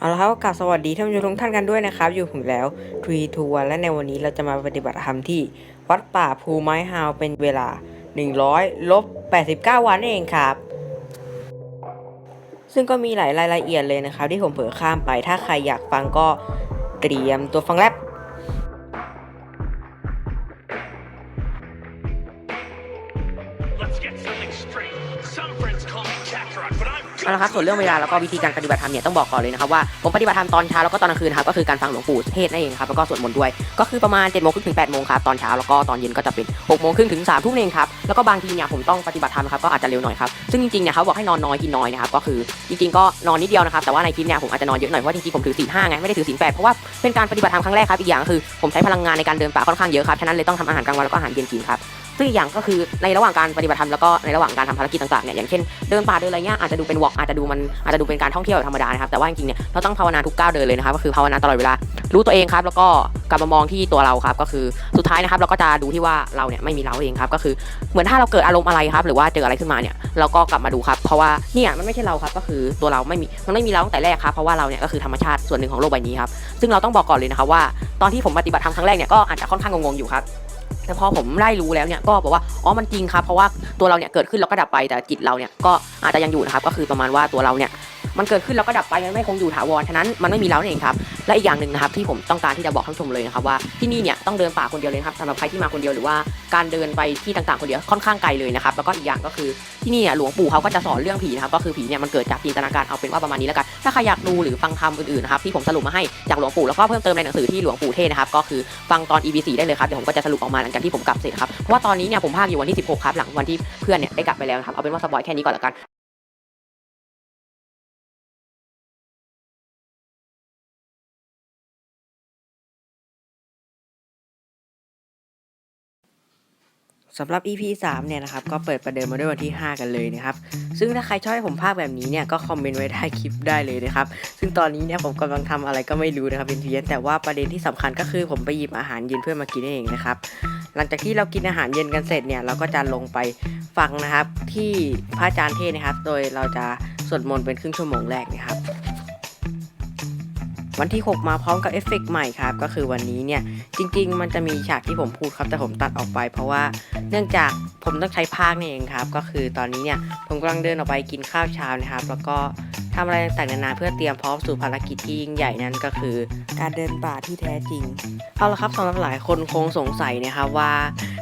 เอาละครับกับสวัสดีท่านผู้ชมทุกท่านกันด้วยนะครับ อยู่ผมแล้วทรีทูวันและในวันนี้เราจะมาปฏิบัติธรรมที่ วัดป่าภูไม้ฮาวเป็นเวลา 100ลบ89 วันนั่นเองครับ ซึ่งก็มีหลายรายละเอียดเลยนะครับ ที่ผมเผลอข้ามไปถ้าใครอยากฟังก็เตรียมตัวฟังแรป Let's เอาละครับส่วนเรื่องเวลาแล้วก็วิธีการปฏิบัติธรรมเนี่ยต้องบอกก่อนเลยนะครับว่าผมปฏิบัติธรรมตอนเช้าแล้วก็ตอนกลางคืนครับก็คือการฟังหลวงปู่เทศน์นั่นเองครับแล้วก็สวดมนต์ด้วยก็คือประมาณ7จ็ดโมงครึ่งถึง8ปดโมงครับตอนเช้าแล้วก็ตอนเย็นก็จะเป็น6กโมงครึ่งถึง3ามทุ่มเองครับแล้วก็บางทีเนี่ยผมต้องปฏิบัติธรรมครับก็อาจจะเร็วหน่อยครับซึ่งจริงๆเนี่ยเขาบอกให้นอนน้อยกินน้อยนะครับก็คือจริงๆก็นอนนิดเดียวนะครับแต่ว่าในคลิปเนี่ยผมอาจจะนอนเยอะหน่อยเพราะจริงๆผมถือศีลห้าไงไม่ได้ถือศีลแปดเพราะว่าเป็นการปฏิบัติธรรมครั้งแรกครับอีกอย่างคือผมใช้พลังงานในการเดินป่าค่อนข้างเยอะครับฉะนั้นเลยต้องทำอาหารกลางวันแล้วก็อาหารเย็นกินครับ ซึ่งอีกอย่างก็คือในระหว่างการปฏิบัติธรรมแล้วก็ในระหว่างการทำภารกิจต่างๆเนี่ยอย่างเช่นเดินป่าเดินอะไรเงี้ยอาจจะดูเป็นวอล์กอาจจะดูมันอาจจะดูเป็นการท่องเที่ยวแบบธรรมดานะครับแต่ว่าจริงๆเนี่ยเราต้องภาวนาทุกก้าวเดินเลยนะครับก็คือภาวนาตลอดเวลารู้ตัวเองครับ แล้วก็กลับมามองที่ตัวเราครับ ก็คือสุดท้ายนะครับเราก็จะดูที่ว่าเราเนี่ยไม่มีเราเองครับก็คือเหมือนถ้าเราเกิดอารมณ์อะไรครับ หรือว่าเจออะไรขึ้นมาเนี่ยเราก็กลับมาดูครับ เพราะว่าเนี่ยมันไม่ใช่เราครับก็คือตัวเราไม่มีมันไม่มีเราตั้งแต่แรกครับเพราะว่าเราเนี่ยก็คือธรรมชาติส่วนหนึ่งของโลกใบนี้ครับซึ่งเราต้องบอกก่อนเลยนะครับว่าตอนที่ผมปฏิบัติธรรมครั้งแรกเนี่ยก็อาจจะค่อนข้างงงๆอยู่ครับ แต่พอผมไล่รู้แล้วเนี่ยก็บอกว่าอ๋อมันจริงครับเพราะว่าตัวเราเนี่ยเกิดขึ้นแล้วก็ดับไปแต่จิตเราเนี่ยก็อาจจะยังอยู่นะครับก็คือประมาณว่าตัวเราเนี่ย มันเกิดขึ้นแล้วก็ดับไปมันไม่คงอยู่ถาวรฉะนั้นมันไม่มีเรานั่นเองครับและอีกอย่างหนึ่งนะครับที่ผมต้องการที่จะบอกท่านผู้ชมเลยนะครับว่าที่นี่เนี่ยต้องเดินป่าคนเดียวเลยครับสำหรับใครที่มาคนเดียวหรือว่าการเดินไปที่ต่างๆคนเดียวค่อนข้างไกลเลยนะครับแล้วก็อีกอย่างก็คือที่นี่เนี่ยหลวงปู่เขาก็จะสอนเรื่องผีนะครับก็คือผีเนี่ยมันเกิดจากจินตนาการเอาเป็นว่าประมาณนี้แล้วกันถ้าใครอยากดูหรือฟังธรรมอื่นๆนะครับที่ผมสรุปมาให้จากหลวงปู่แล้วก็เพิ่มเติมในหนังสือที่หลวงปู่เทศนะครับก็คือฟังตอน EP4 ได้เลยครับเดี๋ยวผมก็จะสรุปออกมาหลังจากที่ผมกลับเสร็จครับเพราะว่าตอนนี้เนี่ยผมพากอยู่วันที่ 16 ครับหลังวันที่เพื่อนเนี่ยได้กลับไปแล้วครับเอาเป็นว่าสปอยแค่นี้ก่อนละกัน สำหรับ EP 3 เนี่ยนะครับ ก็เปิดประเดิมมาด้วยวันที่ 5 กันเลยนะครับ ซึ่งถ้าใครชอบให้ผมพากแบบนี้เนี่ย ก็คอมเมนต์ไว้ใต้คลิปได้เลยนะครับ ซึ่งตอนนี้เนี่ยผมกำลังทำอะไรก็ไม่รู้นะครับเป็นเพียนแต่ว่าประเด็นที่สำคัญก็คือผมไปหยิบอาหารเย็นเพื่อมากินเองนะครับ หลังจากที่เรากินอาหารเย็นกันเสร็จเนี่ย เราก็จะลงไปฟังนะครับที่พระอาจารย์เทศนะครับ โดยเราจะสวดมนต์เป็นครึ่งชั่วโมงแรกนะครับ วันที่ 6 มาพร้อมกับเอฟเฟกต์ใหม่ครับ ก็คือวันนี้เนี่ย จริง ๆ มันจะมีฉากที่ผมพูดครับ แต่ผมตัดออกไป เพราะว่าเนื่องจากผมต้องใช้ภาคนี่เองครับ ก็คือตอนนี้เนี่ยผมกำลังเดินออกไปกินข้าวเช้านะครับ แล้วก็ทำอะไรต่างๆนานาเพื่อเตรียมพร้อมสู่ภารกิจที่ยิ่งใหญ่นั่นก็คือ การเดินป่าที่แท้จริง เอาละครับสำหรับหลายคนคงสงสัยนะครับว่า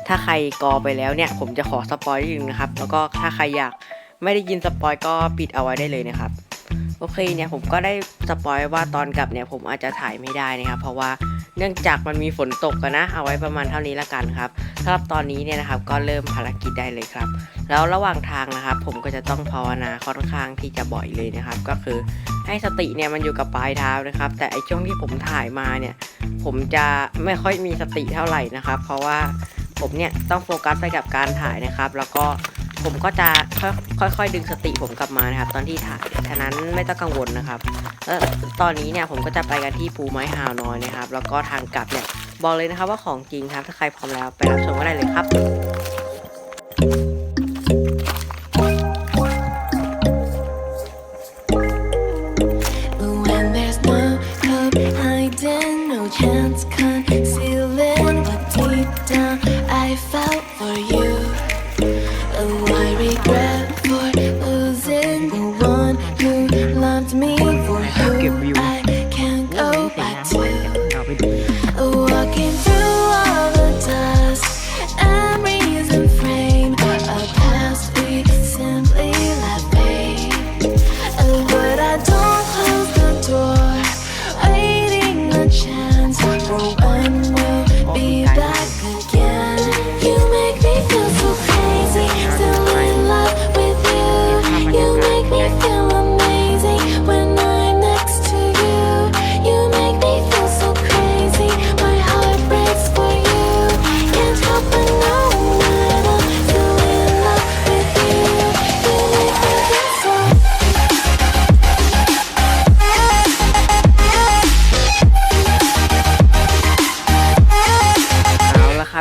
ถ้าใครกอไปแล้วเนี่ย ผมจะขอสปอยนิดนึงนะครับ แล้วก็ถ้าใครอยากไม่ได้ยินสปอยก็ปิดเอาไว้ได้เลยนะครับ โอเคเนี่ยผมก็ได้สปอยว่าตอนกลับเนี่ยผมอาจจะถ่ายไม่ได้นะครับ เพราะว่าเนื่องจากมันมีฝนตกกันนะ เอาไว้ประมาณเท่านี้ละกันครับสำหรับตอนนี้เนี่ยนะครับก็เริ่มภารกิจได้เลยครับ แล้วระหว่างทางนะครับ ผมก็จะต้องภาวนาค่อนข้างที่จะบ่อยเลยนะครับ ก็คือให้สติเนี่ยมันอยู่กับปลายเท้านะครับ แต่ไอช่วงที่ผมถ่ายมาเนี่ย ผมจะไม่ค่อยมีสติเท่าไหร่นะครับ เพราะว่าผมเนี่ยต้องโฟกัสไปกับการถ่ายนะครับ แล้วก็ ผมก็จะค่อยๆดึงสติผมกลับมานะครับ ตอนที่ถ่ายฉะนั้นไม่ต้องกังวลนะครับแล้วตอนนี้เนี่ยผมก็จะไปกันที่ภูไม้หาวน้อยนะครับ แล้วก็ทางกลับเนี่ยบอกเลยนะครับว่าของจริงครับ ถ้าใครพร้อมแล้วไปรับชมกันได้เลยครับ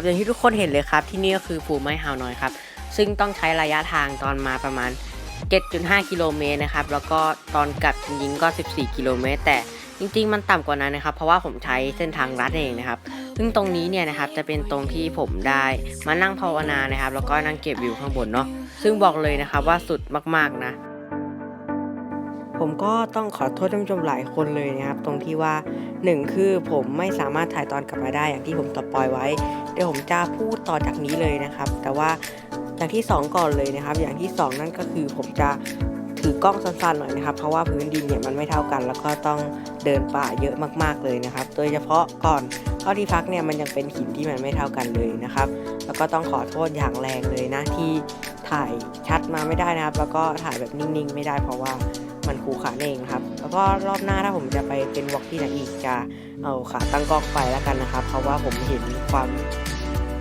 อย่างที่ทุกคนเห็นเลยครับ ที่นี่ก็คือภูไม้ฮาวน้อยครับ ซึ่งต้องใช้ระยะทางตอนมาประมาณ 7.5 กิโลเมตรนะครับ แล้วก็ตอนกลับจริงๆก็ 14 กิโลเมตร แต่จริงๆ มันต่ำกว่านั้นนะครับ เพราะว่าผมใช้เส้นทางลัดเองนะครับ ซึ่งตรงนี้เนี่ยนะครับจะเป็นตรงที่ผมได้มานั่งภาวนานะครับ แล้วก็นั่งเก็บวิวข้างบนเนาะ ซึ่งบอกเลยนะครับว่าสุดมากๆนะ ผมก็ต้องขอโทษท่านผู้ชมหลายคนเลยนะครับ ตรงที่ว่าหนึ่งคือผมไม่สามารถถ่ายตอนกลับมาได้อย่างที่ผมสปอยไว้ เดี๋ยวผมจะพูดต่อจากนี้เลยนะครับ แต่ว่าอย่างที่ 2 ก่อนเลยนะครับ อย่างที่ 2 นั่นก็คือผมจะถือกล้องสั้นๆหน่อยนะครับเพราะว่าพื้นดินเนี่ยมันไม่เท่ากัน แล้วก็ต้องเดินป่าเยอะมากๆเลยนะครับ โดยเฉพาะก่อนเข้าที่พักเนี่ยมันยังเป็นหินที่มันไม่เท่ากันเลยนะครับ แล้วก็ต้องขอโทษอย่างแรงเลยนะที่ถ่ายชัดมาไม่ได้นะครับ แล้วก็ถ่ายแบบนิ่งๆ ไม่ได้เพราะว่า มันคูขาเองครับ แล้วก็รอบหน้าถ้าผมจะไปเป็นวอล์กที่ไหนอีกจะเอาขาตั้งกล้องไปแล้วกันนะครับ เพราะว่าผมเห็นความ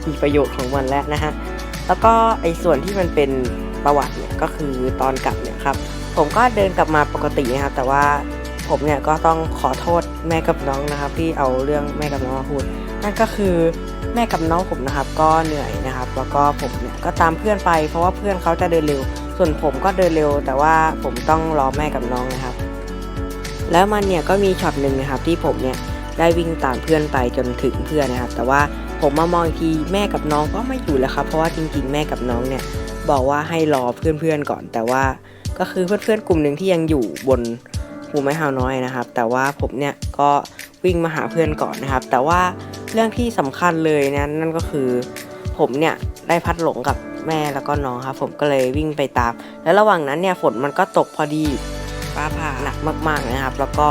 มีประโยชน์ของมันแล้วนะฮะ แล้วก็ไอ้ส่วนที่มันเป็นประวัติเนี่ยก็คือตอนกลับเนี่ยครับ ผมก็เดินกลับมาปกตินะครับ แต่ว่าผมเนี่ยก็ต้องขอโทษแม่กับน้องนะครับ ที่เอาเรื่องแม่กับน้องมาพูด นั่นก็คือแม่กับน้องผมนะครับ ก็เหนื่อยนะครับ แล้วก็ผมเนี่ยก็ตามเพื่อนไป เพราะว่าเพื่อนเขาจะเดินเร็ว ส่วนผมก็เดินเร็ว แต่ว่าผมต้องรอแม่กับน้องนะครับ แล้วมันเนี่ยก็มีช็อตหนึ่งนะครับที่ผมเนี่ยได้วิ่งตามเพื่อนไปจนถึงเพื่อนนะครับ แต่ว่าผมมามองอีกทีแม่กับน้องก็ไม่อยู่แล้วครับเพราะว่าจริง ๆ แม่กับน้องเนี่ยบอกว่าให้รอเพื่อนๆก่อน แต่ว่าก็คือเพื่อนๆกลุ่มหนึ่งที่ยังอยู่บนภูไม้ฮาวน้อยนะครับ แต่ว่าผมเนี่ยก็วิ่งมาหาเพื่อนก่อนนะครับ แต่ว่าเรื่องที่สำคัญเลยนะนั่นก็คือผมเนี่ยได้พัดหลงกับ แม่แล้วก็น้องครับผมก็เลยวิ่งไปตาม แล้วระหว่างนั้นเนี่ยฝนมันก็ตกพอดีฟ้าผ่าหนักมากๆนะครับ แล้วก็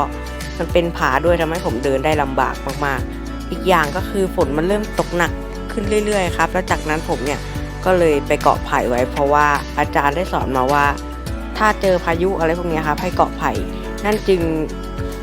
มันเป็นผาด้วยทำให้ผมเดินได้ลำบากมากๆ อีกอย่างก็คือฝนมันเริ่มตกหนักขึ้นเรื่อยๆครับแล้วจากนั้นผมเนี่ยก็เลยไปเกาะไผ่ไว้ เพราะว่าอาจารย์ได้สอนมาว่า ถ้าเจอพายุอะไรพวกเนี้ยครับให้เกาะไผ่ นั่นจึง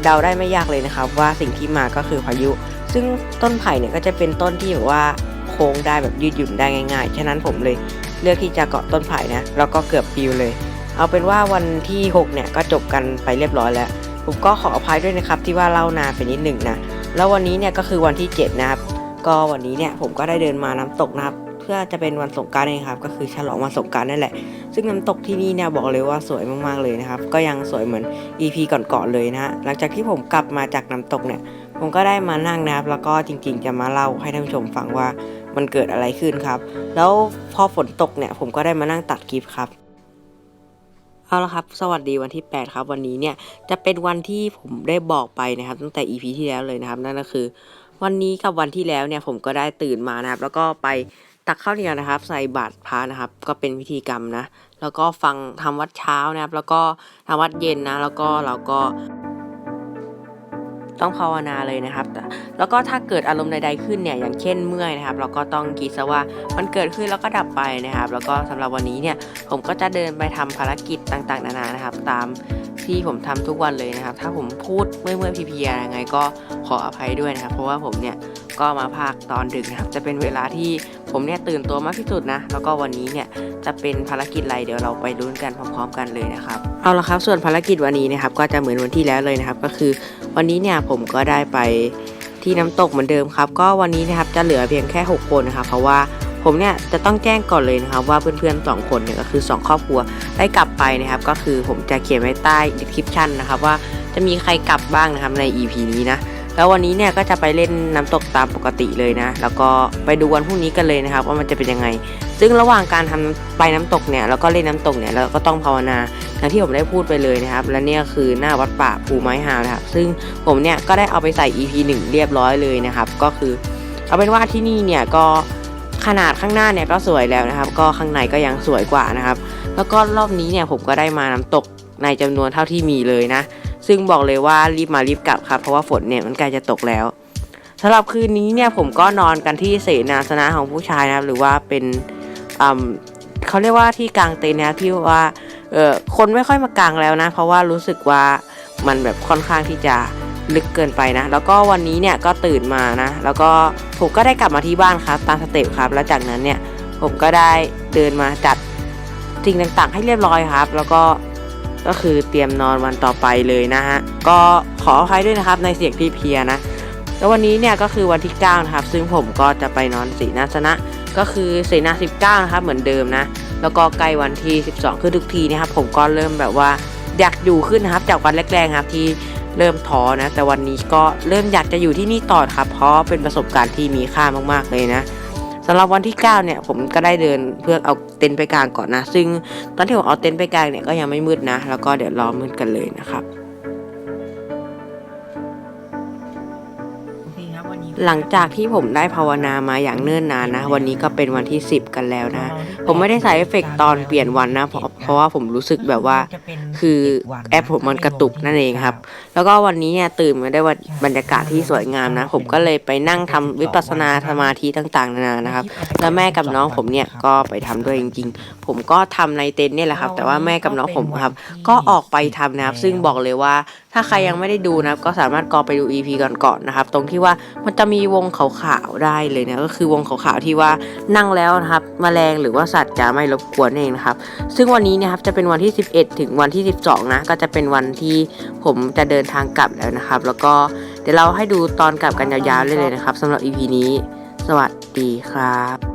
เดาได้ไม่ยากเลยนะครับ ว่าสิ่งที่มาก็คือพายุ ซึ่งต้นไผ่เนี่ยก็จะเป็นต้นที่แบบว่า โค้งได้แบบยืดหยุ่นได้ง่ายๆ ฉะนั้นผมเลยเลือกที่จะเกาะต้นไผ่นะ แล้วก็เกือบปิวเลย เอาเป็นว่าวันที่ 6 เนี่ยก็จบกันไปเรียบร้อยแล้ว ผมก็ขออภัยด้วยนะครับที่ว่าเล่านานไปนิดหนึ่งนะ แล้ววันนี้เนี่ยก็คือวันที่ 7 นะครับ ก็วันนี้เนี่ยผมก็ได้เดินมาน้ำตกนะครับ เพื่อจะเป็นวันสงการเองครับ ก็คือฉลองวันสงการนั่นแหละ ซึ่งน้ำตกที่นี่เนี่ยบอกเลยว่าสวยมากๆเลยนะครับ ก็ยังสวยเหมือน EP ก่อนๆเลยนะฮะ หลังจากที่ผมกลับมาจากน้ำตกเนี่ยผมก็ได้มานั่งนะครับแล้วก็จริงๆจะมาเล่าให้ท่านผู้ชมฟังว่า มันเกิดอะไรขึ้นครับ แล้วพอฝนตกเนี่ยผมก็ได้มานั่งตัดคลิปครับเอาละครับ สวัสดีวันที่ 8 ครับ วันนี้เนี่ยจะเป็นวันที่ผมได้บอกไปนะครับ ตั้งแต่ EP ที่แล้วเลยนะครับ นั่นก็คือ วันนี้กับวันที่แล้วเนี่ยผมก็ได้ตื่นมานะครับ แล้วก็ไปตักข้าวเหนียวนะครับ ใส่บาตรพระนะครับ ก็เป็นพิธีกรรมนะ แล้วก็ฟังทำวัดเช้านะครับ แล้วก็ทำวัดเย็นนะ แล้วก็เราก็ ต้องภาวนาเลยนะครับ แล้วก็ถ้าเกิดอารมณ์ใดๆขึ้นเนี่ยอย่างเช่นเมื่อยนะครับ เราก็ต้องคิดซะว่ามันเกิดขึ้นแล้วก็ดับไปนะครับ แล้วก็สำหรับวันนี้เนี่ยผมก็จะเดินไปทำภารกิจต่างๆ นานานะครับ ตามที่ผมทำทุกวันเลยนะครับ ถ้าผมพูดเมื่อยๆเพียๆยังไงก็ขออภัยด้วยนะครับ เพราะว่าผมเนี่ยก็มาภาคตอนดึกนะครับ จะเป็นเวลาที่ผมเนี่ยตื่นตัวมากที่สุดนะ แล้วก็วันนี้เนี่ยจะเป็นภารกิจอะไรเดี๋ยวเราไปลุ้นกันพร้อม ๆ กันเลยนะครับ เอาละครับ ส่วนภารกิจวันนี้นะครับก็จะเหมือนวันที่แล้วเลยนะครับ ก็คือ วันนี้เนี่ยผมก็ได้ไปที่น้ำตกเหมือนเดิมครับ ก็วันนี้นะครับจะเหลือเพียงแค่ 6 คนนะครับเพราะว่าผมเนี่ยจะต้องแจ้งก่อนเลยนะครับว่าเพื่อนๆ2คนเนี่ยก็คือ 2 ครอบครัวได้กลับไปนะครับ ก็คือผมจะเขียนไว้ใต้ description นะครับว่าจะมีใครกลับบ้างนะครับใน EP นี้นะแล้ววันนี้เนี่ยก็จะไปเล่นน้ำตกตามปกติเลยนะ แล้วก็ไปดูวันพรุ่งนี้กันเลยนะครับ ว่ามันจะเป็นยังไง ซึ่งระหว่างการทำไปน้ำตกเนี่ยแล้วก็เล่นน้ำตกเนี่ยเราก็ต้องภาวนา อย่างที่ผมได้พูดไปเลยนะครับ และเนี่ยคือหน้าวัดป่าภูไม้ฮาวนะครับ ซึ่งผมเนี่ยก็ได้เอาไปใส่ EP 1 เรียบร้อยเลยนะครับ ก็คือเอาเป็นว่าที่นี่เนี่ยก็ขนาดข้างหน้าเนี่ยก็สวยแล้วนะครับ ก็ข้างในก็ยังสวยกว่านะครับ แล้วก็รอบนี้เนี่ยผมก็ได้มาน้ำตกในจำนวนเท่าที่มีเลยนะ ซึ่งบอกเลยว่ารีบมารีบกลับครับ เพราะว่าฝนเนี่ยมันใกล้จะตกแล้วสำหรับคืนนี้เนี่ยผมก็นอนกันที่เสนาสนะของผู้ชายนะครับ หรือว่าเป็นเขาเรียกว่าที่กลางเต็นท์นะครับที่ว่า เออคนไม่ค่อยมากางแล้วนะ เพราะว่ารู้สึกว่ามันแบบค่อนข้างที่จะลึกเกินไปนะ แล้วก็วันนี้เนี่ยก็ตื่นมานะ แล้วก็ผมก็ได้กลับมาที่บ้านครับตามสเต็ปครับ แล้วจากนั้นเนี่ยผมก็ได้เดินมาจัดสิ่งต่างๆ ให้เรียบร้อยครับ แล้วก็ก็คือเตรียมนอนวันต่อไปเลยนะฮะ ก็ขออภัยด้วยนะครับในเสียงที่เพียนะ แล้ววันนี้เนี่ยก็คือวันที่ 9 นะครับ ซึ่งผมก็จะไปนอนสีนาสนะ ก็คือเสนา19 นะครับเหมือนเดิมนะ แล้วก็ใกล้วันที่ 12 ขึ้นทุกทีนะครับผมก็เริ่มแบบว่าอยากอยู่ขึ้นนะครับ จากวันแรกๆครับที่เริ่มท้อนะ แต่วันนี้ก็เริ่มอยากจะอยู่ที่นี่ต่อครับ เพราะเป็นประสบการณ์ที่มีค่ามากๆเลยนะสำหรับวันที่ 9 เนี่ย ผมก็ได้เดินเพื่อเอาเต็นท์ไปกลางก่อนนะ ซึ่งตอนที่ผมเอาเต็นท์ไปกลางเนี่ยก็ยังไม่มืดนะ แล้วก็เดี๋ยวรอมืดกันเลยนะครับ หลังจากที่ผมได้ภาวนามาอย่างเนิ่นนานนะ วันนี้ก็เป็นวันที่ 10 กันแล้วนะ ผมไม่ได้ใส่เอฟเฟกต์ตอนเปลี่ยนวันนะเพราะเพราะว่าผมรู้สึกแบบว่า คือแอปผมมันกระตุกนั่นเองครับ แล้วก็วันนี้เนี่ยตื่นมาได้ว่าบรรยากาศที่สวยงามนะ ผมก็เลยไปนั่งทำวิปัสสนาสมาธิต่างๆนานานะครับ แล้วแม่กับน้องผมเนี่ยก็ไปทำด้วยจริง ๆ ผมก็ทำในเต็นท์เนี่ยแหละครับ แต่ว่าแม่กับน้องผมครับ ก็ออกไปทำนะครับ ซึ่งบอกเลยว่า ถ้าใครยังไม่ได้ดูนะครับก็สามารถกอไปดู EP ก่อนๆนะครับ ตรงที่ว่ามันจะมีวงขาวๆได้เลยนะก็คือวงขาวๆที่ว่านั่งแล้วนะครับแมลงหรือว่าสัตว์จะไม่รบกวนเองนะครับ ซึ่งวันนี้นะครับจะเป็นวันที่ 11 ถึงวันที่ 12 นะ ก็จะเป็นวันที่ผมจะเดินทางกลับแล้วนะครับ แล้วก็เดี๋ยวเราให้ดูตอนกลับกันยาวๆเลยเลยนะครับสำหรับ EP นี้ สวัสดีครับ